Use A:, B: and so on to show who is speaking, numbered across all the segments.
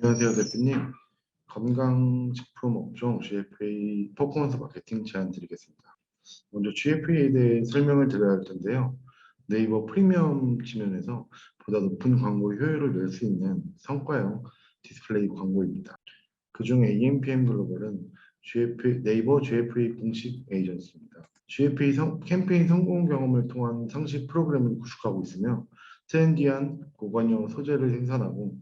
A: 안녕하세요, 대표님. 건강식품 업종 GFA 퍼포먼스 마케팅 제안 드리겠습니다. 먼저 GFA에 대해 설명을 드려야 할 텐데요. 네이버 프리미엄 지면에서 보다 높은 광고 효율을 낼 수 있는 성과형 디스플레이 광고입니다. 그중에 EMPM 글로벌은 GFA, 네이버 GFA 공식 에이전시입니다. GFA 성- 캠페인 성공 경험을 통한 상시 프로그램을 구축하고 있으며 트렌디한 고관여 소재를 생산하고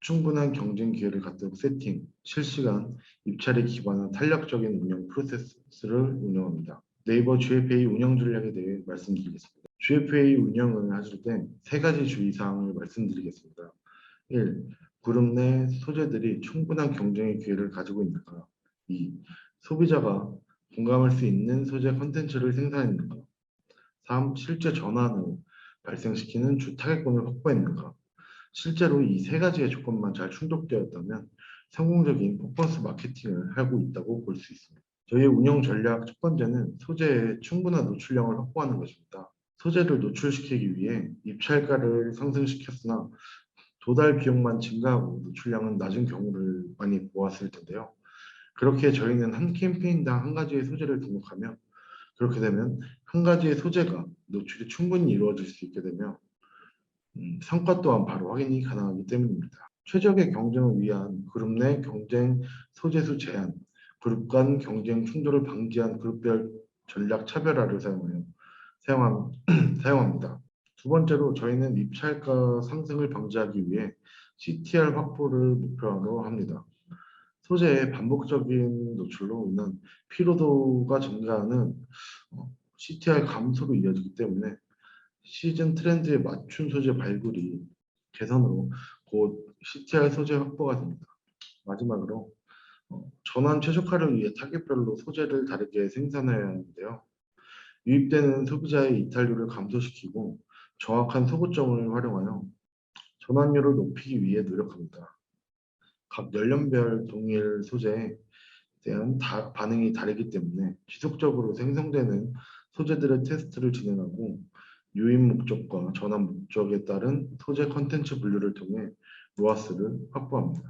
A: 충분한 경쟁 기회를 갖도록 세팅, 실시간, 입찰에 기반한 탄력적인 운영 프로세스를 운영합니다. 네이버 GFA 운영 전략에 대해 말씀드리겠습니다. GFA 운영을 하실 때 세 가지 주의사항을 말씀드리겠습니다. 1. 그룹 내 소재들이 충분한 경쟁의 기회를 가지고 있는가 2. 소비자가 공감할 수 있는 소재 컨텐츠를 생산했는가 3. 실제 전환을 발생시키는 주 타겟권을 확보했는가 실제로 이 세 가지의 조건만 잘 충족되었다면 성공적인 퍼포먼스 마케팅을 하고 있다고 볼 수 있습니다. 저희의 운영 전략 첫 번째는 소재의 충분한 노출량을 확보하는 것입니다. 소재를 노출시키기 위해 입찰가를 상승시켰으나 도달 비용만 증가하고 노출량은 낮은 경우를 많이 보았을 텐데요. 그렇게 저희는 한 캠페인당 한 가지의 소재를 등록하며 그렇게 되면 한 가지의 소재가 노출이 충분히 이루어질 수 있게 되며 음, 성과 또한 바로 확인이 가능하기 때문입니다. 최적의 경쟁을 위한 그룹 내 경쟁 소재수 제한, 그룹 간 경쟁 충돌을 방지한 그룹별 전략 차별화를 사용하여 사용함, 사용합니다. 두 번째로 저희는 입찰가 상승을 방지하기 위해 CTR 확보를 목표로 합니다. 소재의 반복적인 노출로 인한 피로도가 증가하는 어, CTR 감소로 이어지기 때문에 시즌 트렌드에 맞춘 소재 발굴이 개선으로 곧 CTR 소재 확보가 됩니다. 마지막으로 어, 전환 최적화를 위해 타겟별로 소재를 다르게 생산해야 하는데요. 유입되는 소비자의 이탈률을 감소시키고 정확한 소구점을 활용하여 전환율을 높이기 위해 노력합니다. 각 연령별 동일 소재에 대한 다- 반응이 다르기 때문에 지속적으로 생성되는 소재들의 테스트를 진행하고 유입 목적과 전환 목적에 따른 소재 컨텐츠 분류를 통해 로아스를 확보합니다.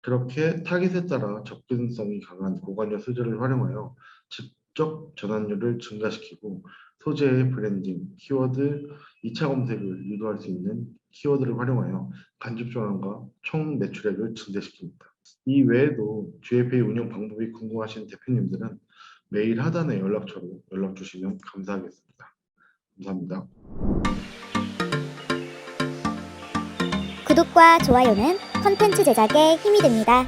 A: 그렇게 타깃에 따라 접근성이 강한 고관여 소재를 활용하여 직접 전환율을 증가시키고 소재의 브랜딩, 키워드, 2차 검색을 유도할 수 있는 키워드를 활용하여 간접 전환과 총 매출액을 증대시킵니다. 이 외에도 GFA 운영 방법이 궁금하신 대표님들은 메일 하단의 연락처로 연락 주시면 감사하겠습니다. 감사합니다.
B: 구독과 좋아요는 컨텐츠 제작에 힘이 됩니다.